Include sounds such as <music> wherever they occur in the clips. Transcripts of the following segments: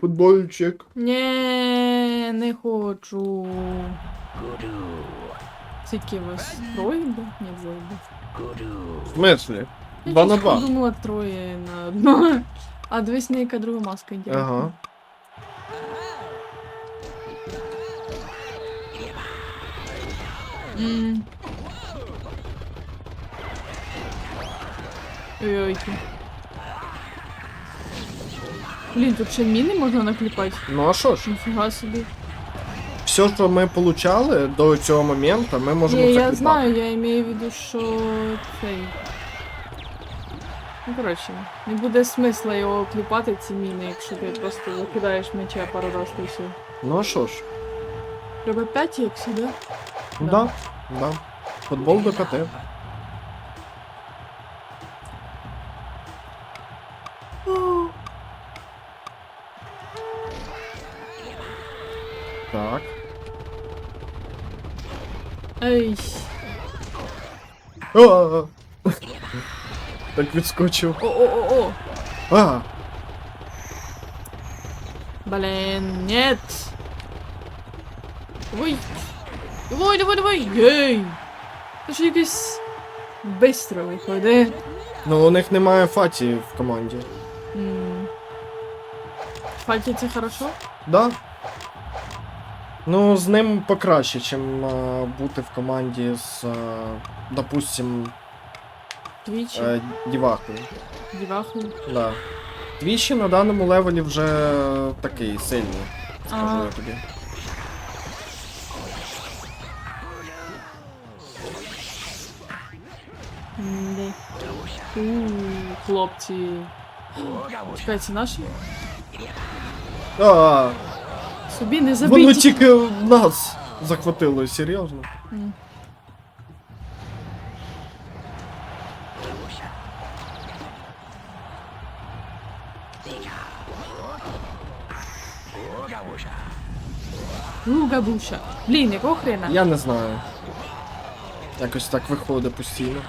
Футбольчик. Ні, не хочу. Скільки вас? Троє буде? Ні, двоє. В смислі? Два на два. думала троє на одно. А дивись, на яка друга маска інтересна. Ага. М. Ой-ой. Блін, тут ще міни можна накліпати. Ну а що ж? Ніфіга собі. Все, що ми получали до цього моменту, ми можемо Ні, я кліпати. знаю, я маю в виду, що цей. Ну, коротше, не буде смисла його кліпати ці міни, якщо ти просто закидаєш м'яча пару разів і все. Ну а що ж? Треба 5 як сюди. Да. Да. Футбол до п'яти. А! Так відскочив. О-о-о-о. А! Блин, нет. Ой. Давай, давай, давай. Єй. Це ж якось бистро виходить. Ну у них немає фаті в команді. М. Фальті це хорошо? Да. Ну, з ним покраще, чим а, бути в команді з, а, допустим, Твічі, е, дівахою. діваху. Да. Твічі на даному левелі вже такий сильний, скажу я тобі. М-де. У, Хлопці. Чекай, це наші? А, Собі не воно забиті. тільки нас захватило, серйозно. М. Луга буша. Блін, якого хрена? Я не знаю. Якось так виходить постійно.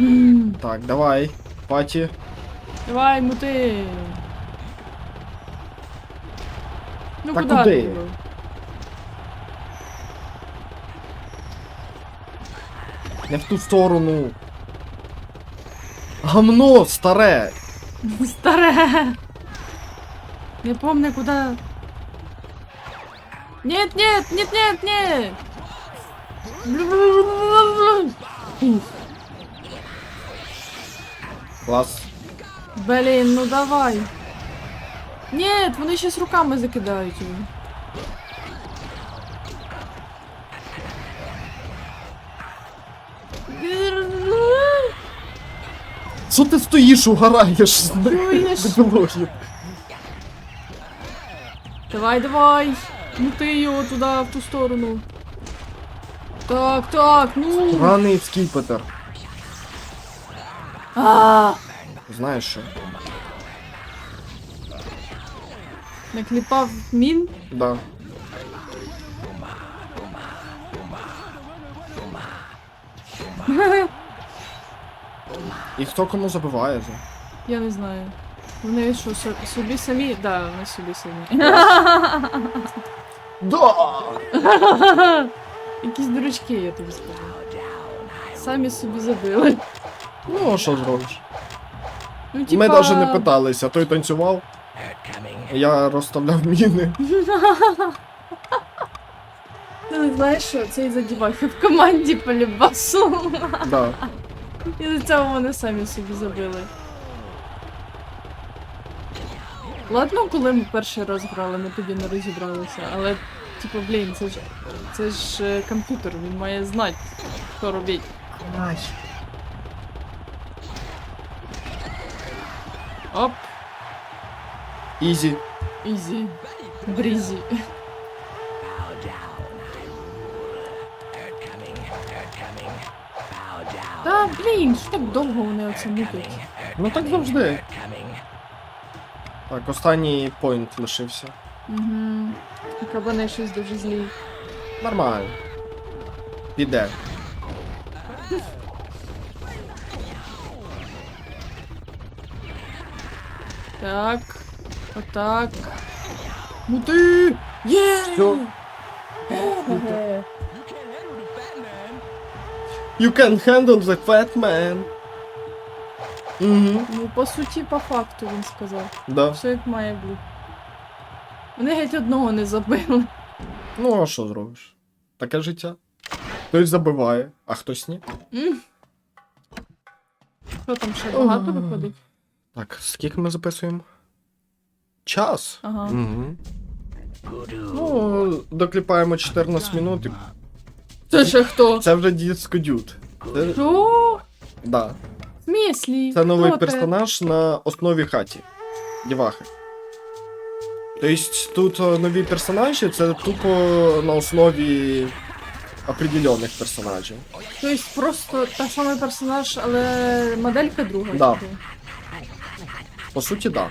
М, Так, давай. Паті. Давай, мути. Ну Та куди куди? Не в ту сторону. Гамно старе. <laughs> Старе. Не помню куда. Нет, нет, нет, нет, нет. Ух, Клас. Блін, ну давай. Нет, вони ще з руками закидають його. Що ти стоїш, угораєш? Чуєш? Дебилоїд. Давай, давай. Мути його туди, в ту сторону. Так, так, ну. Раний скіпетер. А, Знаєш що? накліпав мін. Да. І хто кому забиває за? Я не знаю. Вони що, со- собі самі? Да, вони собі самі. Да! Якісь дурачки, я тобі скажу. Самі собі забили. Ну, а що зробиш? Ну, типа... Ми навіть не питалися, той танцював. Я розставляв міни. <laughs> Ну, знаєш що, це із-за в команді по любасу. Да. І за цього вони самі собі забили. Ладно, коли ми перший раз грали, ми тоді не розібралися, але, типу, блін, це ж це ж е, комп'ютер, він має знати, що робить. Оп, Ізі. ізі, брізі. Та блін, що так довго вони оце мутять? Ну так завжди. Так, останній поінт лишився. Угу. Кабани щось дуже злі. Нормально. Піде. Так. Отак. Мути! Є! Всё. You can handle the fat man. Угу. Ну, по суті, по факту він сказав. Да. Все як має бути. Вони геть одного не забили. Ну, а що зробиш? Таке життя. Хтось забиває, а хтось ні. Що там ще багато виходить? Так, скільки ми записуємо? Час. Ага. Угу. Ну, докліпаємо 14 минут. і Це ще хто? Це вже дітсько дюд. Це, Що? да. В смислі? Це новий Хто персонаж на основі хаті. Дівахи. Тобто тут е, нові персонажі, це тупо на основі определених персонажів. Тобто просто та самий персонаж, але моделька друга. Да. типу? По суті, да.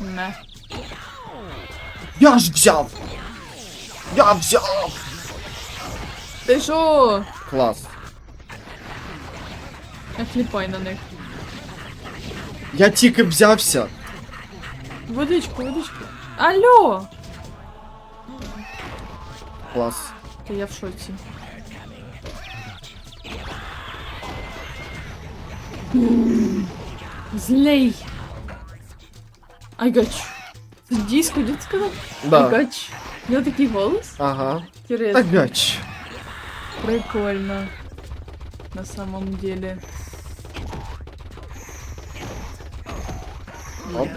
Не. Я ж взяв! Я взяв! Ти що? Клас. Не кліпай на них. Я тільки взявся. Водичку, водичку. Алло! Клас. Та я в шоці. М, Злей. Айгач. Це диско, дід сказав? Да. Айгач. У нього такий голос? Ага. Интересно. Так гач. Прикольно. На самом деле. Оп.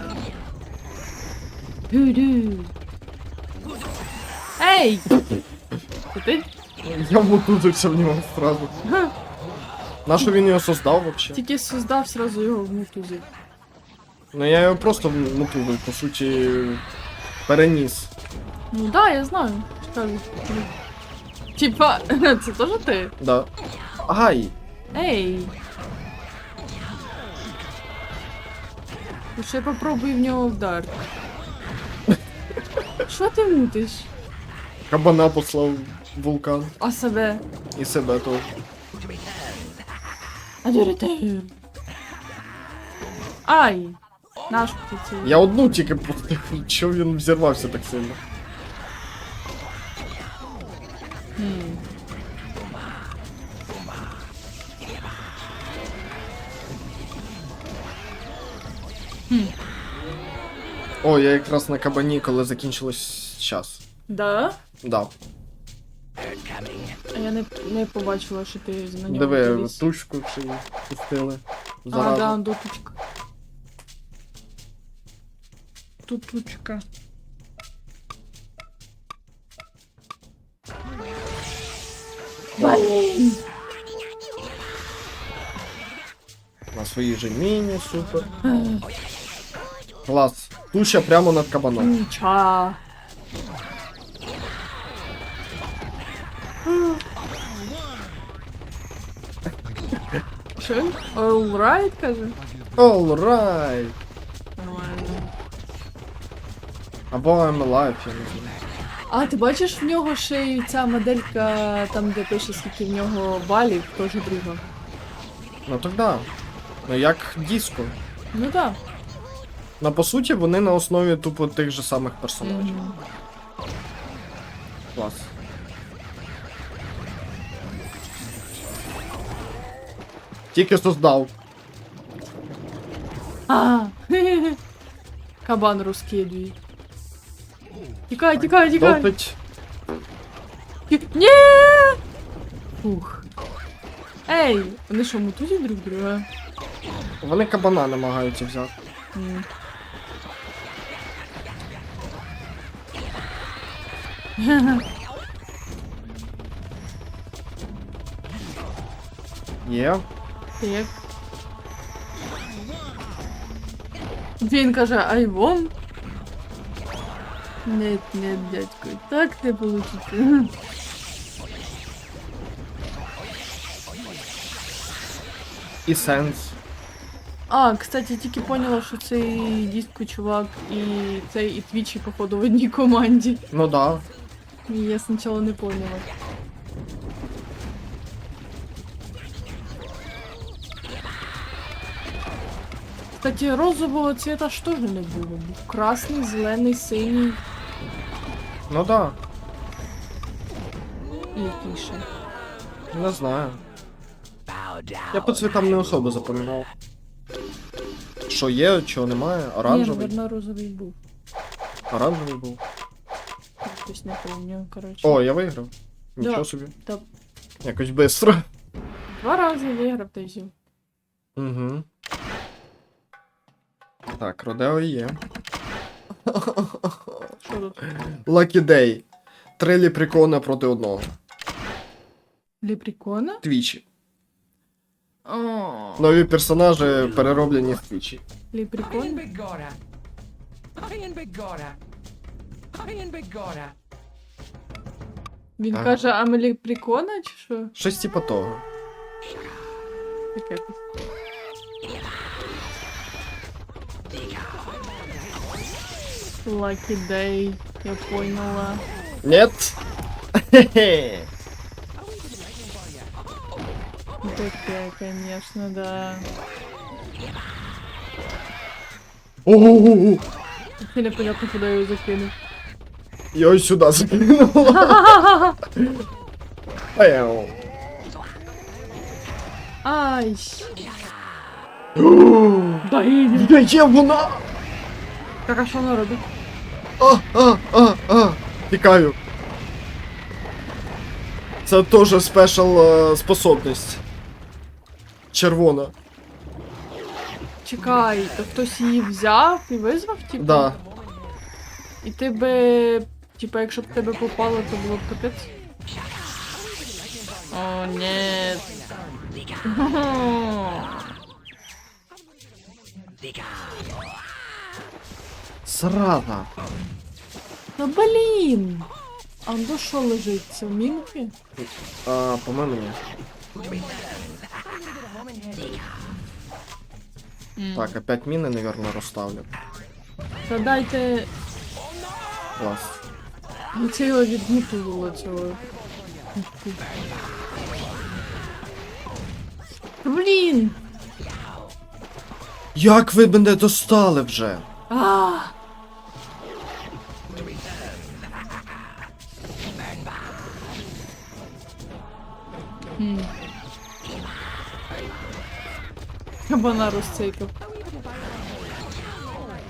Дю-дю. Ей! Це ти? Я вмутузився в нього сразу. Га, На що він його создав вообще? Тільки создав сразу його в мутузі. Ну я його просто вмутузив, по суті, переніс. Ну да, я знаю. Кажу. Типа, <laughs> це теж ти? Да. Ай! Ей! Ще попробуй в нього вдар. <laughs> Що ти мутиш? Кабана послав вулкан. А себе? І себе ти? Ай! Наш птицю. Я одну тільки пустив. Чого він взірвався так сильно? Хм. О, я якраз на кабані, коли закінчилось час. Да? Да. А я не, не побачила, що ти на нього Диви, ще й пустили. А, да, дотучка. Тутучка. Блін! На своїй же міні, супер. Клас. Туща прямо над кабаном. Ніча. Що? він? All right, каже? Alright. Нормально. Або I'm alive, я не знаю. А ти бачиш в нього ще й ця моделька, там де пише, скільки в нього балів, теж друга. Ну так да. Ну як диско. Ну так. Ну по суті, вони на основі тупо тих же самих персонажів. Мгм. Клас. Тільки создав. А, <laughs> Кабан розкидує. Тікай, тікай, тікай. Досить. Ті- Ні! Фух. Ей, вони що, мутузять друг друга? Вони кабана намагаються взяти. М. Є. Так. Він каже, I won. Нет, нет, дядько, так не получится. І сенс. А, кстати, тільки поняла, що цей диско чувак і цей і твічі, походу, в одній команді. Ну да. Я спочатку не поняла. Кстати, розового цвета ж теж не було. Був красний, зелений, синій Ну да, і який ще. не знаю. Я по цвітам не особо запам'ятав. Що є, чого немає, Ні, оранжевий. наверно, розовий був. Оранжевий був. Щось не пам'ятаю, коротше. О, я виграв. Нічого Да. собі. Та Якось швидко. два рази виграв взяв. Угу. Так, Родео є. <laughs> Що тут? Lucky Day. Три ліприкона проти одного. Ліпрікона? Твічі. О, Нові персонажі перероблені в твічі. Ліпрікон? am Bigora. I. Він Ага. каже, а ми ліпрікона чи що? Щось типу того. Таке. якось. Lucky day, я поняла. Нет? Хе-хе. Конечно, да. Непонятно, куди я його закинув. Я ось сюди закинув. Ау. Ай. Богиня. Де є вона? Так, а що вона робить? А, а, а, а. Тікаю. Це теж спешл е, способність. Червона. Чекай, то хтось її взяв і визвав, типу? Да. І ти би. Типа, якщо б тебе попало, то було б капець. О, ні. <laughs> <laughs> Срата. Ну блін! А ну що лежить? Це мінки? А, по-моєму, ні. Так, опять міни, наверное, розставлю. Та дайте. Клас. Ну це його відмутувало цього. Блін! Як ви мене достали вже? А! Кабана розцейкав.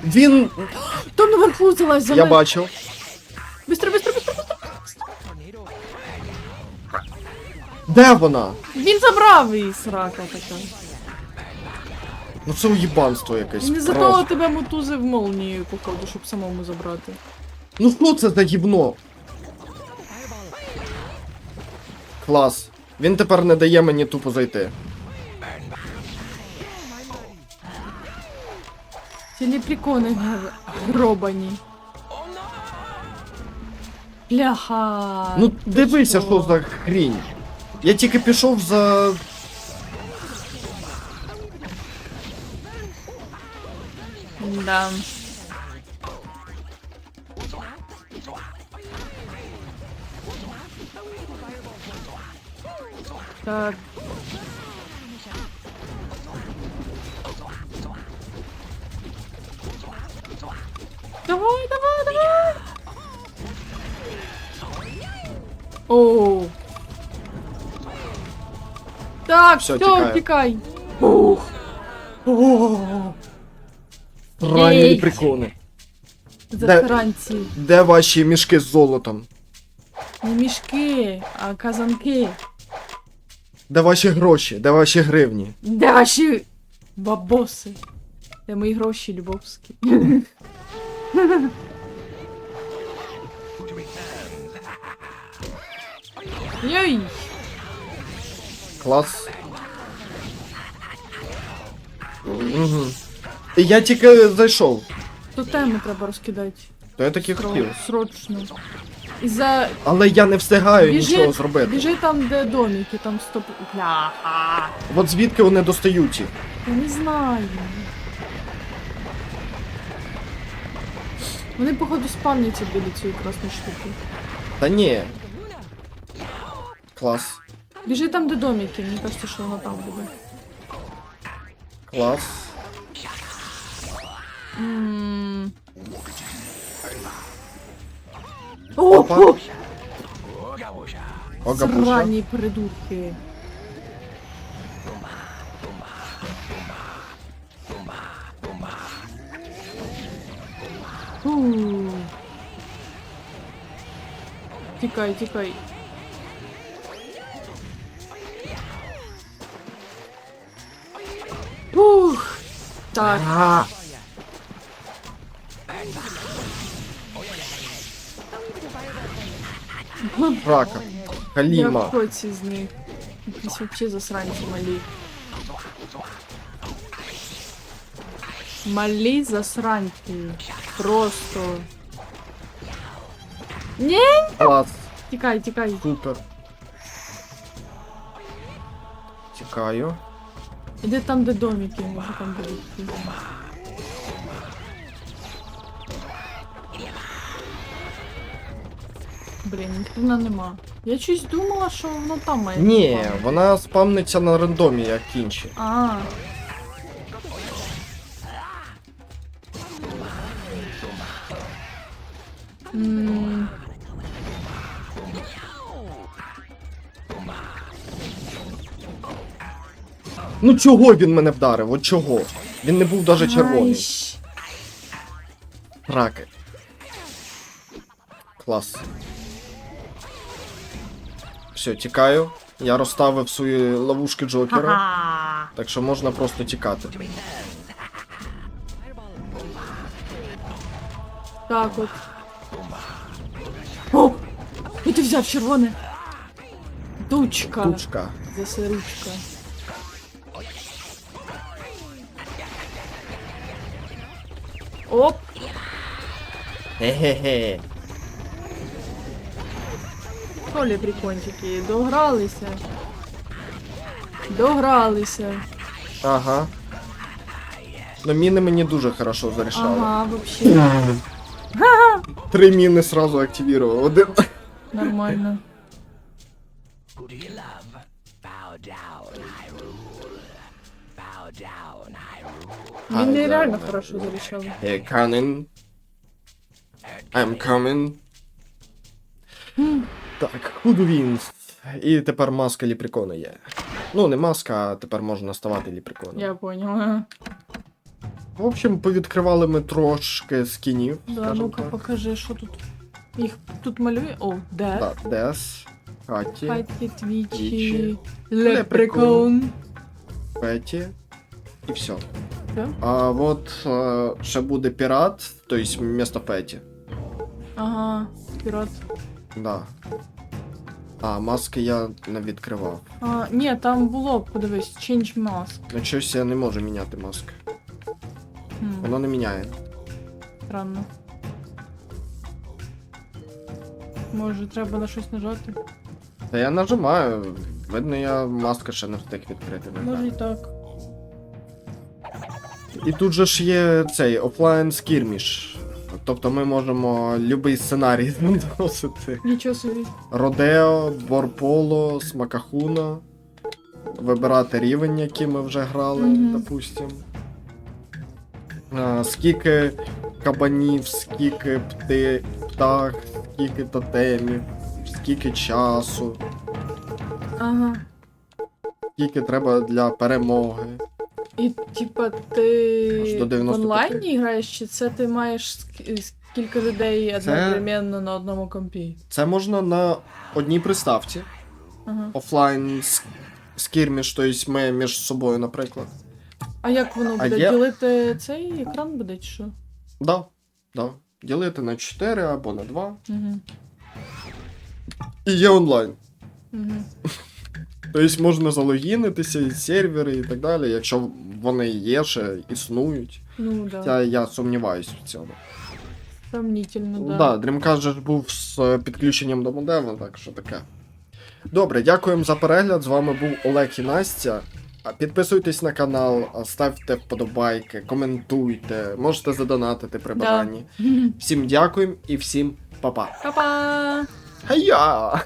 Він. Там наверху залазь за Я мене. бачив. Бистро, бистро, бистро, бистро. Де вона? Він забрав її срака така. Ну це уїбанство якесь. Він за просто. того тебе мотузив молнією, походу, щоб самому забрати. Ну що це за гівно? Клас. Він тепер не дає мені тупо зайти. Гр- гробані. Бляха. Ну дивися, що за хрінь. Я тільки пішов за. Да. Так. Давай, давай, давай! Оу. Так, Всё, все, тікаю. тікай. Ух. Ранні Єй. прикони. За Де- Де ваші мішки з золотом? Не мішки, а казанки. Де ваші гроші? Де ваші гривні? Де ваші бабоси? Де мої гроші любовські? Йой! Клас. Угу. Я тільки зайшов. Тут теми треба розкидати. То я таки хотів. Срочно. І за... Але я не встигаю нічого зробити. біжи там, де домики, там стоп... Бляха. От звідки вони достають їх? Я не знаю. Вони, походу, спавняться біля цієї красної штуки. Та ні. Клас. Біжи там, де домики, мені кажется, що воно там буде. Клас. М. Опа. О, Ога-буша. Срані придурки. Фу. Тікай, тікай. Ух. Так, А. Рака. я в Халіма. хоці з них. Якісь вообще засранці малі. Малі засранці. Просто. Ні! Клас. Тікай, тікай. Супер. Тікаю. Іди там, де домики, може там будуть. Блін, ніхрена нема. Я щось думала, що воно там має. Ні, вона спавниться на рандомі, як інші. А. Ну чого він мене вдарив? От чого? Він не був даже червоний. Раки. Клас. Все, тікаю. Я розставив свої ловушки Джокера, так що можна просто тікати. Так от. О! І ти взяв червоне. Дучка. Тучка. Засиручка. Оп! Ге-ге-ге. Колі прикончики, догралися. Догралися. Ага. Ну міни мені дуже хорошо зарішали. Ага, вообще. <laughs> Три міни сразу активував. Один. <laughs> Нормально. Нереально да. хорошо зарішали. Hey, coming. I'm coming. Так, худ wins. І тепер маска ліприкона є. Ну, не маска, а тепер можна ставати ліприконом. Я поняла. В общем, повідкривали ми трошки скінів. Да, ну-ка покажи, що тут. Їх тут малює. О, де? Так, Дес, Хаті, Хайті, твічі, лепрекон. Петі. І все. Все? А от е, ще буде пірат, тобто вместо Петі. Ага, пірат. Да. А, маски я не відкривав. А, ні, там було, подивись, change mask. Ну щось я не можу міняти маски. Хм, Воно не міняє. странно. Може, треба на щось нажати? Та я нажимаю. Видно, я маска ще не встиг відкрити. не Може і знаю. так. І тут же ж є цей офлайн скірміш. Тобто ми можемо будь-який сценарій <laughs> наносити. Нічого собі. Родео, Борполо, Смакахуна. Вибирати рівень, який ми вже грали, Мгм. допустим. А, скільки кабанів, скільки пти, птах, скільки тотемів, скільки часу, Ага. скільки треба для перемоги. І типа ти в 95. онлайні граєш, чи це ти маєш ск- кілька людей одновременно на одному компі? Це можна на одній приставці. Ага. Офлайн с- скірміш, тобто ми між собою, наприклад. А як воно А буде? є- Ділити цей екран буде чи що? Да, да. Ділити на 4 або на 2. Угу. І є онлайн. Угу. Тобто можна залогінитися, і сервери і так далі, якщо вони є, ще існують. Ну да. Хоча я сумніваюсь в цьому. Сомнительно, да. да, Dreamcast же був з е, підключенням до модема, так що таке. Добре, дякуємо за перегляд. З вами був Олег і Настя. Підписуйтесь на канал, ставте вподобайки, коментуйте, можете задонатити при Да. бажанні. <laughs> Всім дякуємо і всім па-па. Па-па! Хай-я!